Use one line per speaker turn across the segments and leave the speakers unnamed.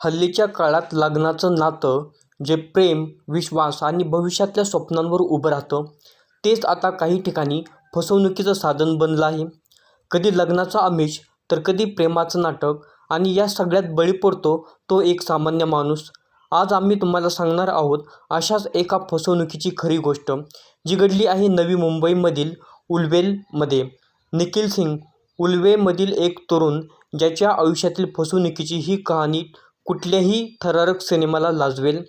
हल्लीच्या काळात लग्नाचं नातं जे प्रेम विश्वास आणि भविष्यातल्या स्वप्नांवर उभं राहतं तेच आता काही ठिकाणी फसवणुकीचं साधन बनलं आहे. कधी लग्नाचं आमिष तर कधी प्रेमाचं नाटक आणि या सगळ्यात बळी पडतो तो एक सामान्य माणूस. आज आम्ही तुम्हाला सांगणार आहोत अशाच एका फसवणुकीची खरी गोष्ट जी घडली आहे नवी मुंबईमधील उलवेलमध्ये. निखिल सिंग उलवेमधील एक तरुण ज्याच्या आयुष्यातील फसवणुकीची ही कहाणी कुठल्याही थरारक सिनेमाला लाजवेल.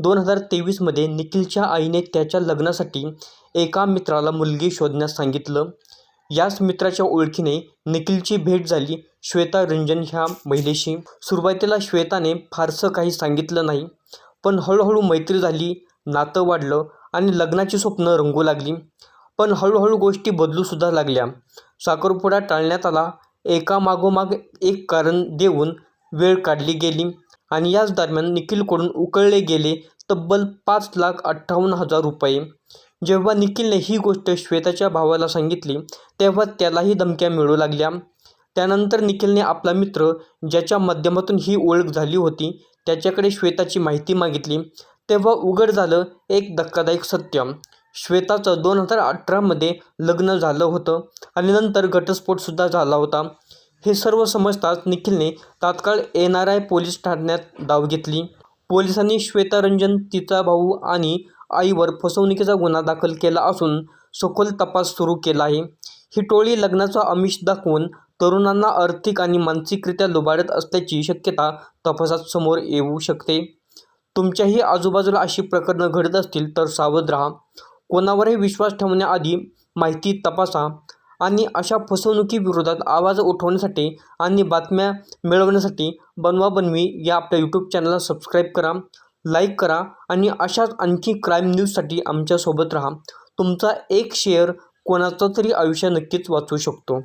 दोन हजार तेवीसमध्ये निखिलच्या आईने त्याच्या लग्नासाठी एका मित्राला मुलगी शोधण्यास सांगितलं. याच मित्राच्या ओळखीने निखिलची भेट झाली श्वेता रंजन ह्या महिलेशी. सुरुवातीला श्वेताने फारसं काही सांगितलं नाही पण हळूहळू मैत्री झाली नातं वाढलं आणि लग्नाची स्वप्न रंगू लागली. पण हळूहळू गोष्टी बदलूसुद्धा लागल्या. साखरपुडा टाळण्यात आला एकामागोमाग एक कारण देऊन वेळ काढली गेली. आणि याच दरम्यान निखिलकडून उकळले गेले तब्बल पाच लाख अठ्ठावन्न हजार रुपये. जेव्हा निखिलने ही गोष्ट श्वेताच्या भावाला सांगितली तेव्हा त्यालाही धमक्या मिळू लागल्या. त्यानंतर निखिलने आपला मित्र ज्याच्या माध्यमातून ही ओळख झाली होती त्याच्याकडे श्वेताची माहिती मागितली. तेव्हा उघड झालं एक धक्कादायक सत्य. श्वेताचं दोन हजार अठरामध्ये लग्न झालं होतं आणि नंतर घटस्फोटसुद्धा झाला होता. हे सर्व समजताच निखिलने तात्काळ एन आर आय पोलीस ठाण्यात धाव घेतली. पोलिसांनी श्वेतारंजन तिचा भाऊ आणि आईवर फसवणुकीचा गुन्हा दाखल केला असून सखोल तपास सुरू केला आहे. ही टोळी लग्नाचा आमिष दाखवून तरुणांना आर्थिक आणि मानसिकरित्या लुबाडत असल्याची शक्यता तपासात समोर येऊ शकते. तुमच्याही आजूबाजूला अशी प्रकरणं घडत असतील तर सावध राहा. कोणावरही विश्वास ठेवण्याआधी माहिती तपासा. आणि अशा फसवणुकीविरोधात आवाज उठवण्यासाठी आणि बातम्या मिळवण्यासाठी बनवा बनवी या आपल्या यूट्यूब चॅनलला सबस्क्राईब करा लाईक करा आणि अशाच आणखी क्राईम न्यूजसाठी आमच्यासोबत राहा. तुमचा एक शेअर कोणाचं तरी आयुष्य नक्कीच वाचवू शकतो.